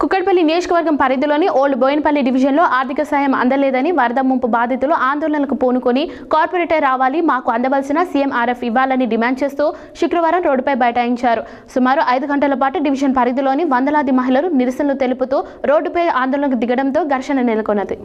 కుక్కట్పల్లి నియోజకవర్గం పరిధిలోని ఓల్డ్ బోయినపల్లి డివిజన్లో ఆర్థిక సాయం అందలేదని వరద ముంపు బాధితులు ఆందోళనకు పూనుకొని కార్పొరేటర్ రావాలి మాకు అందవలసిన సీఎంఆర్ఎఫ్ ఇవ్వాలని డిమాండ్ చేస్తూ శుక్రవారం రోడ్డుపై బైఠాయించారు. సుమారు ఐదు గంటల పాటు డివిజన్ పరిధిలోని వందలాది మహిళలు నిరసనలు తెలుపుతూ రోడ్డుపై ఆందోళనకు దిగడంతో ఘర్షణ నెలకొన్నది.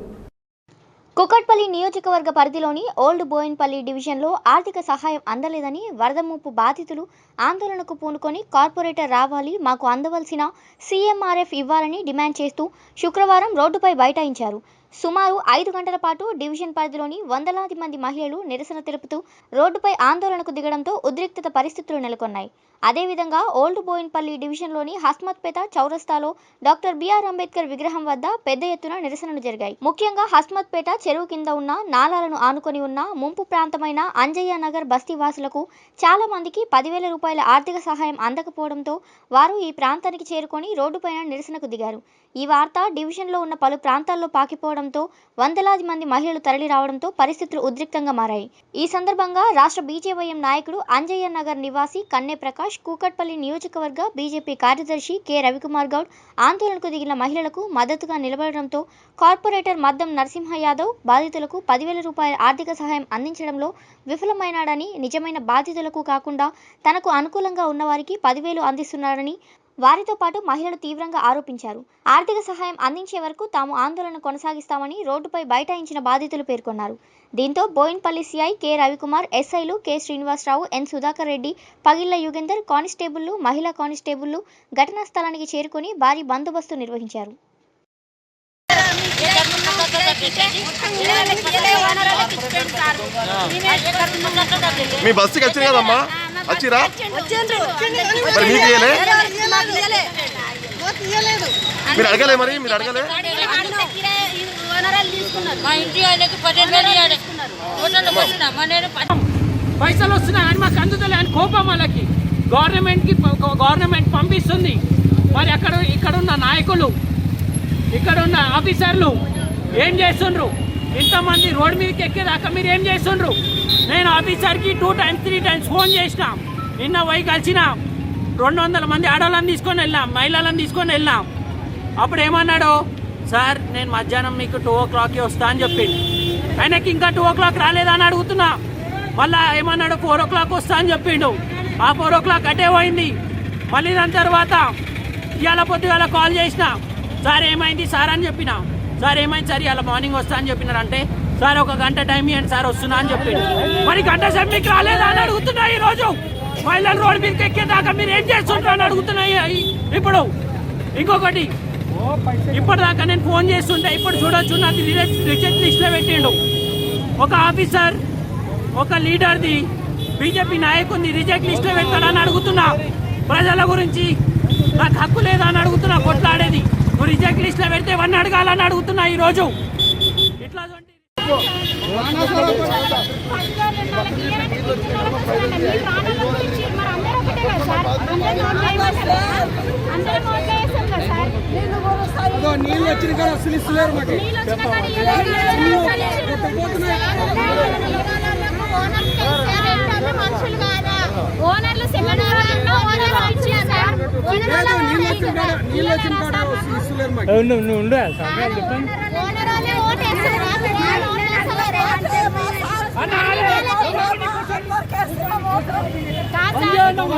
కుకట్పల్లి నియోజకవర్గ పరిధిలోని ఓల్డ్ బోయిన్పల్లి డివిజన్లో ఆర్థిక సహాయం అందలేదని వరద ముప్పు బాధితులు ఆందోళనకు పూనుకొని కార్పొరేటర్ రావాలి మాకు అందవలసిన సీఎంఆర్ఎఫ్ ఇవ్వాలని డిమాండ్ చేస్తూ శుక్రవారం రోడ్డుపై బైఠాయించారు. సుమారు ఐదు గంటల పాటు డివిజన్ పరిధిలోని వందలాది మంది మహిళలు నిరసన తెలుపుతూ రోడ్డుపై ఆందోళనకు దిగడంతో ఉద్రిక్తత పరిస్థితులు నెలకొన్నాయి. అదేవిధంగా ఓల్డ్ బోయిన్పల్లి డివిజన్లోని హస్మత్పేట చౌరస్తాలో డాక్టర్ బిఆర్ అంబేద్కర్ విగ్రహం వద్ద పెద్ద ఎత్తున నిరసనలు జరిగాయి. ముఖ్యంగా హస్మత్పేట చెరువు కింద ఉన్న నాలాలను ఆనుకొని ఉన్న ముంపు ప్రాంతమైన అంజయ్య నగర్ బస్తీ వాసులకు చాలా మందికి పదివేల రూపాయల ఆర్థిక సహాయం అందకపోవడంతో వారు ఈ ప్రాంతానికి చేరుకొని రోడ్డుపైన నిరసనకు దిగారు. ఈ వార్త డివిజన్లో ఉన్న పలు ప్రాంతాల్లో పాకిపోవడంతో వందలాది మంది మహిళలు తరలి రావడంతో పరిస్థితులు ఉద్రిక్తంగా మారాయి. ఈ సందర్భంగా రాష్ట్ర బీజేవైఎం నాయకుడు అంజయ్య నగర్ నివాసి కన్నె ప్రకాష్ కూకట్పల్లి నియోజకవర్గ బీజేపీ కార్యదర్శి కె. రవికుమార్ గౌడ్ ఆందోళనకు దిగిన మహిళలకు మద్దతుగా నిలబడడంతో కార్పొరేటర్ మద్దం నరసింహ యాదవ్ బాధితులకు పదివేల రూపాయల ఆర్థిక సహాయం అందించడంలో విఫలమైనాడని నిజమైన బాధితులకు కాకుండా తనకు అనుకూలంగా ఉన్నవారికి పదివేలు అందిస్తున్నాడని వారితో పాటు మహిళలు తీవ్రంగా ఆరోపించారు. ఆర్థిక సహాయం అందించే వరకు తాము ఆందోళన కొనసాగిస్తామని రోడ్డుపై బైఠాయించిన బాధితులు పేర్కొన్నారు. దీంతో బోయిన్పల్లి సిఐ కె. రవికుమార్ ఎస్ఐలు కె. శ్రీనివాసరావు ఎన్. సుధాకర్ రెడ్డి పగిళ్ళ యుగేందర్ కానిస్టేబుళ్ళు మహిళా కానిస్టేబుళ్ళు ఘటనా స్థలానికి చేరుకుని భారీ బందోబస్తు నిర్వహించారు. మీ బస్సుకి వచ్చింది కదమ్మా? వచ్చిరా? మరి మీకు ఇయ్యలే? మీరు అడగలే మరి మీరు అడగలే? మా ఇంటి ఆయనకి పదిహేను వేలు ఇవ్వాలి హోటల్లో వచ్చిన మా నేను ప- పైసలు వస్తున్నాయి అని మాకు అందుతలే అని కోపం వాళ్ళకి. గవర్నమెంట్కి గవర్నమెంట్ పంపిస్తుంది. మరి అక్కడ ఇక్కడ ఉన్న నాయకులు ఇక్కడ ఉన్న ఆఫీసర్లు ఏం చేస్తుండ్రు? ఇంతమంది రోడ్ మీదకి ఎక్కేదాకా మీరు ఏం చేస్తుండ్రు? నేను ఆఫీసర్కి two times three times phone చేసిన. నిన్న పోయి కలిసిన. రెండు వందల మంది ఆడవాళ్ళని తీసుకొని వెళ్ళాం మహిళలను తీసుకొని వెళ్ళాం అప్పుడు ఏమన్నాడు? సార్ నేను మధ్యాహ్నం మీకు టూ ఓ క్లాక్కి వస్తా అని చెప్పిండు. ఆయనకి ఇంకా టూ ఓ క్లాక్ రాలేదని అని అడుగుతున్నా. మళ్ళా ఏమన్నాడు? ఫోర్ ఓ క్లాక్ వస్తా అని చెప్పిండు. ఆ ఫోర్ ఓ క్లాక్ అటే పోయింది. మళ్ళీ దాని తర్వాత ఇవాళ పొద్దుగాల కాల్ చేసిన. సార్ ఏమైంది? సార్ అని చెప్పిన. సార్ ఏమైంది? సార్ ఇవాళ మార్నింగ్ వస్తా అని చెప్పినారంటే సార్ ఒక గంట టైం ఇవ్వండి సార్ వస్తున్నా అని చెప్పిండు. మరి గంట సమ్మెకి రాలేదు రాలేదా అని అడుగుతున్నా ఈ రోజు మహిళలు రోడ్డు మీదకి ఎక్కేదాకా మీరు ఏం చేస్తుంటారు అని అడుగుతున్నాయి ఇప్పుడు. ఇంకొకటి. ఇప్పటిదాకా నేను ఫోన్ చేస్తుంటే ఇప్పుడు చూడొచ్చు నాకు రిజెక్ట్ లిస్ట్లో పెట్టిండు. ఒక ఆఫీసర్ ఒక లీడర్ది బీజేపీ నాయకుడిని రిజెక్ట్ లిస్ట్లో పెడతాడని అడుగుతున్నా. ప్రజల గురించి నాకు హక్కు లేదా అని అడుగుతున్నా కొట్లాడేది. నువ్వు రిజెక్ట్ లిస్ట్లో పెడితే ఇవన్నీ అడగాలని అడుగుతున్నా ఈరోజు. నీళ్ళు వచ్చిన కానీ అసలు ఇస్తలేరు మాకు. ఓనర్లు సెమినార్లలో ఓనర్లు ఇచ్చారు సార్ ఓనర్లు నీళ్ళు వచ్చిన కాడ నీళ్ళు వచ్చిన కాడ అసలు ఇస్తలేరు మాకు ఓనర్ వాళ్ళే ఓటేస్తారా సెకండ్ ఫ్లోర్ ఉంటే సెకండ్ ఫ్లోర్ వాళ్ళకు కూడా